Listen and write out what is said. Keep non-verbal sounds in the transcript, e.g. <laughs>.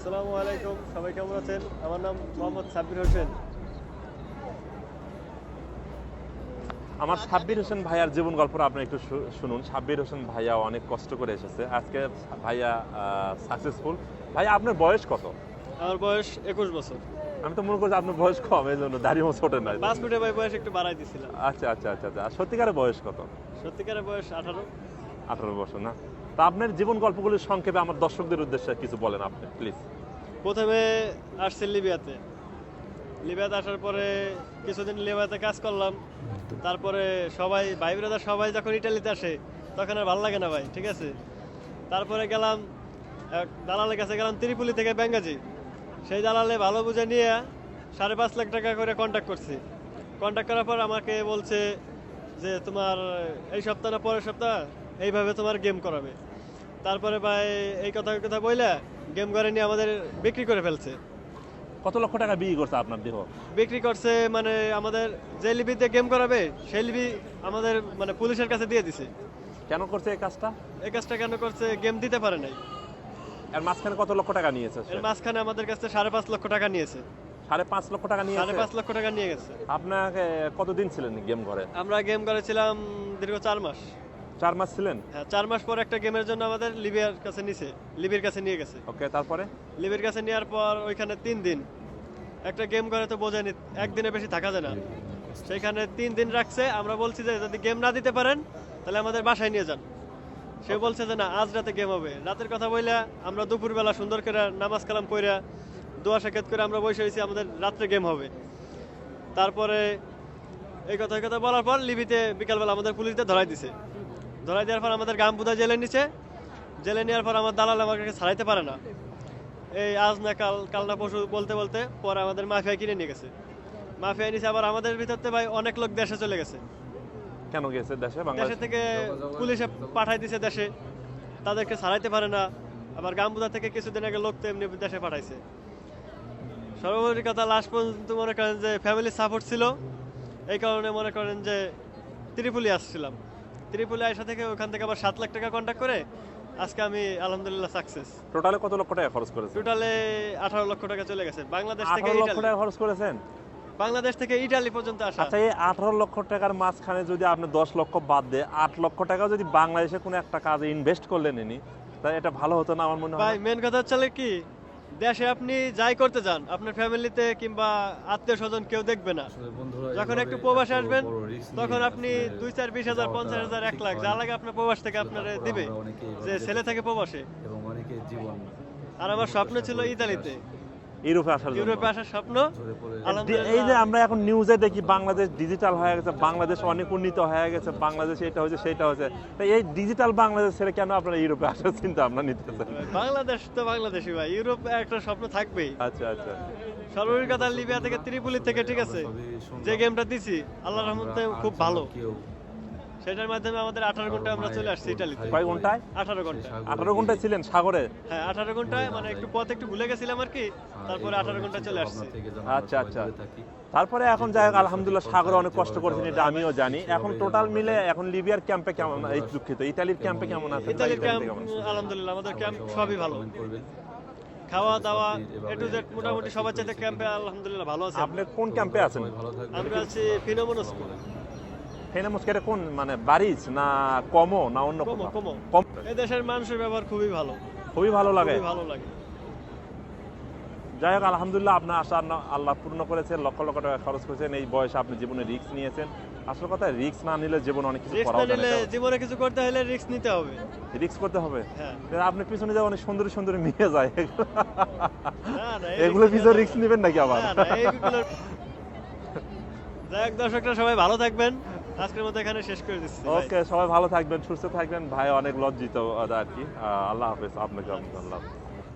আসসালামু আলাইকুম সবাই কেমন আছেন? আমার নাম মোহাম্মদ সাব্বির হোসেন। আমার সাব্বির হোসেন ভাইয়ার জীবন গল্পটা আপনি একটু শুনুন। সাব্বির হোসেন ভাইয়া অনেক কষ্ট করে এসেছে। আজকে ভাইয়া সাকসেসফুল ভাইয়া আপনার বয়স কত? আমার বয়স একুশ বছর। আমি তো মনে করছি আপনার বয়স কম এই জন্য দাড়ি মোছ ওঠে না পাঁচ ফুটে ভাই বয়স একটু বাড়াই দিছিলাম। আচ্ছা আচ্ছা আচ্ছা আচ্ছা। সত্যিকারের বয়স কত? সত্যিকারের বয়স আঠারো। আঠারো বছর না? তা আপনার জীবন গল্পগুলির সংক্ষেপে আমার দর্শকদের উদ্দেশ্যে কিছু বলেন আপনি প্লিজ প্রথমে আসছে লিবিয়াতে। লিবিয়াতে আসার পরে কিছুদিন লিবিয়াতে কাজ করলাম। তারপরে সবাই, ভাই ব্রাদার সবাই যখন ইটালিতে আসে, তখন আর ভালো লাগে না ভাই, ঠিক আছে? তারপরে গেলাম দালালের কাছে গেলাম ত্রিপুলি থেকে বেঙ্গাজি। সেই দালালে ভালো বুঝে নিয়ে সাড়ে পাঁচ লাখ টাকা করে কন্ট্যাক্ট করছি। কন্ট্যাক্ট করার পর আমাকে বলছে যে, তোমার এই সপ্তাহ না পরের সপ্তাহ এইভাবে তোমার গেম করাবে। তারপরে ভাই এই কথা কথা বইলা গেম করে নিয়ে আমাদের বিক্রি করে ফেলছে। কত লক্ষ টাকা বিক্রি করছে আপনার দেহ? বিক্রি করছে মানে আমাদের যে লিপিতে গেম করাবে সেই লিপি আমাদের মানে পুলিশের কাছে দিয়ে দিছে। কেন করছে এই কাজটা? এই কাজটা কেন করছে গেম দিতে পারে নাই। এর মাঝখানে কত লক্ষ টাকা নিয়েছে এর মাঝখানে আমাদের কাছে সাড়ে পাঁচ লক্ষ টাকা নিয়েছে। সাড়ে পাঁচ লক্ষ টাকা নিয়ে সাড়ে পাঁচ লক্ষ টাকা নিয়ে গেছে। আপনাকে কতদিন ছিলেন গেম ঘরে? আমরা গেম করেছিলাম দীর্ঘ চার মাস। চার মাস ছিলেন? হ্যাঁ চার মাস পর একটা গেমের জন্য আমাদের লিবিয়ার কাছে নিছে লিবির কাছে নিয়ে গেছে। ওকে তারপরে? লিবির কাছে নেওয়ার পর ওইখানে তিন দিন। একটা গেম করে তো বোঝেনি একদিনে বেশি থাকা যায় না। সেইখানে তিন দিন রাখছে আমরা বলছি যে যদি গেম না দিতে পারেন তাহলে আমাদের বাসায় নিয়ে যান। সে বলছে যে না আজ রাতে গেম হবে। রাতের কথা বইলা আমরা দুপুরবেলা সুন্দর করে নামাজ কালাম কইরা দোয়া সাক্ষাৎ করে আমরা বসে হয়েছি আমাদের রাত্রে গেম হবে। তারপরে এই কথা কথা বলার পর লিবিতে বিকালবেলা আমাদের পুলিশদের ধরাই দিছে। ধরাই দেওয়ার পর আমাদের গাম বুধা জেলে নিচে জেলে নেওয়ার পর আমার দালাল আমাকে ছাড়াইতে পারে না। এই আজ না কাল কাল না পরশু বলতে বলতে পরে আমাদের মাফিয়া কিনে নিয়ে গেছে। মাফিয়া নিছে আবার আমাদের ভিতরতে ভাই অনেক লোক দেশে চলে গেছে। কেন গেছে দেশে দেশে থেকে পুলিশে পাঠাই দিছে দেশে। তাদেরকে ছাড়াইতে পারে না। আবার গাম্বুদা থেকে কিছুদিন আগে লোক তো এমনি দেশে পাঠাইছে। সর্বোপরি কথা লাস্ট পর্যন্ত মনে করেন যে ফ্যামিলি সাপোর্ট ছিল। এই কারণে মনে করেন যে ত্রিপুলি আসছিলাম। ত্রিপুলি আসা থেকে ওখান থেকে আবার সাত লাখ টাকা কন্ট্যাক্ট করে আজকে আমি আলহামদুলিল্লাহ সাকসেস টোটালে কত লক্ষ টাকা খরচ করেছেন? টোটালে আঠারো লক্ষ টাকা চলে গেছে। বাংলাদেশ থেকে লক্ষ ইটালি টাকা খরচ করেছেন? বাংলাদেশ থেকে ইটালি পর্যন্ত আসা। আচ্ছা এই আঠারো লক্ষ টাকার মাঝখানে যদি আপনি দশ লক্ষ বাদ দিয়ে আট লক্ষ টাকা যদি বাংলাদেশে কোনো একটা কাজে ইনভেস্ট করলেন ইনি তাই এটা ভালো হতো না আমার মনে ভাই হয় মেন কথা হচ্ছে কি দেশে আপনি যাই করতে যান আপনার ফ্যামিলিতে কিংবা আত্মীয় স্বজন কেউ দেখবে না। যখন একটু প্রবাসে আসবেন তখন আপনি দুই চার বিশ হাজার পঞ্চাশ হাজার এক লাখ যা লাগে আপনার প্রবাস থেকে আপনার দিবে যে ছেলে থাকে প্রবাসে। আর আমার স্বপ্ন ছিল ইতালিতে। ইউরোপে আসার ইউরোপে আসার স্বপ্ন? এই যে আমরা এখন নিউজে দেখি বাংলাদেশ ডিজিটাল হয়ে গেছে বাংলাদেশ অনেক উন্নীত হয়ে গেছে বাংলাদেশ এটা হয়েছে সেটা হয়েছে। তো এই ডিজিটাল বাংলাদেশ ছেড়ে কেন আপনারা ইউরোপে আসার চিন্তা আমরা নিতেছেন? বাংলাদেশ তো বাংলাদেশই ভাই ইউরোপ একটা স্বপ্ন থাকবেই। আচ্ছা আচ্ছা। সর্বোপরি কথা লিবিয়া থেকে ত্রিপুলি থেকে ঠিক আছে? যে গেমটা দিছি আল্লাহর রহমতে খুব ভালো। কেউ সেটার মাধ্যমে আমাদের আঠারো ঘণ্টা আমরা চলে আসছি ইটালিতে। কয় ঘন্টায়? আঠারো ঘণ্টা আঠারো ঘন্টায় ছিলেন সাগরে? হ্যাঁ আঠারো ঘন্টায় মানে একটু পথ একটু ভুলে গেছিলাম আর কি তারপরে আঠারো ঘণ্টা চলে আসছে। আচ্ছা, আচ্ছা। তারপরে এখন যাই হোক আলহামদুলিল্লাহ সাগরে অনেক কষ্ট করেছেন এটা আমিও জানি। এখন টোটাল মিলে এখন লিবিয়ার ক্যাম্পে কেমন? এই দুঃখিত। ইতালির ক্যাম্পে কেমন আছে ইতালির ক্যাম্প আলহামদুলিল্লাহ আমাদের ক্যাম্প সবই ভালো। খাওয়া দাওয়া এ টু জেড মোটামুটি সবার চাইতে ক্যাম্পে আলহামদুলিল্লাহ ভালো আছে আপনি কোন ক্যাম্পে আছেন? আমরা আছি ফেনামুসকের কোন মানে বারিজ না কমো না অন্য কমো এই দেশের মানুষের ব্যবহার খুবই ভালো। খুবই ভালো লাগে। ভালো লাগে। যাই হোক আলহামদুলিল্লাহ আপনার আশা আল্লাহ- পূর্ণ করেছেন লক্ষ লক্ষ টাকা খরচ করেছেন। এই বয়সে আপনি জীবনে রিস্ক নিয়েছেন। আসল কথা রিস্ক না নিলে জীবন অনেক কিছু না যায় জীবনে কিছু করতে হলে রিস্ক নিতে হবে। রিস্ক করতে হবে? হ্যাঁ। আপনি পিছনে যে অনেক সুন্দর সুন্দর মেয়ে যায়। <laughs> এগুলো পিছনে রিস্ক নেবেন নাকি আবার? যাই হোক দর্শকরা সবাই ভালো থাকবেন। আজকের মতো এখানে শেষ করে দিচ্ছি ওকে, সবাই ভালো থাকবেন, সুস্থ থাকবেন। ভাই অনেক লজ্জিত আর কি। আল্লাহ হাফেজ, আপনাকে আল্লাহ হাফেজ।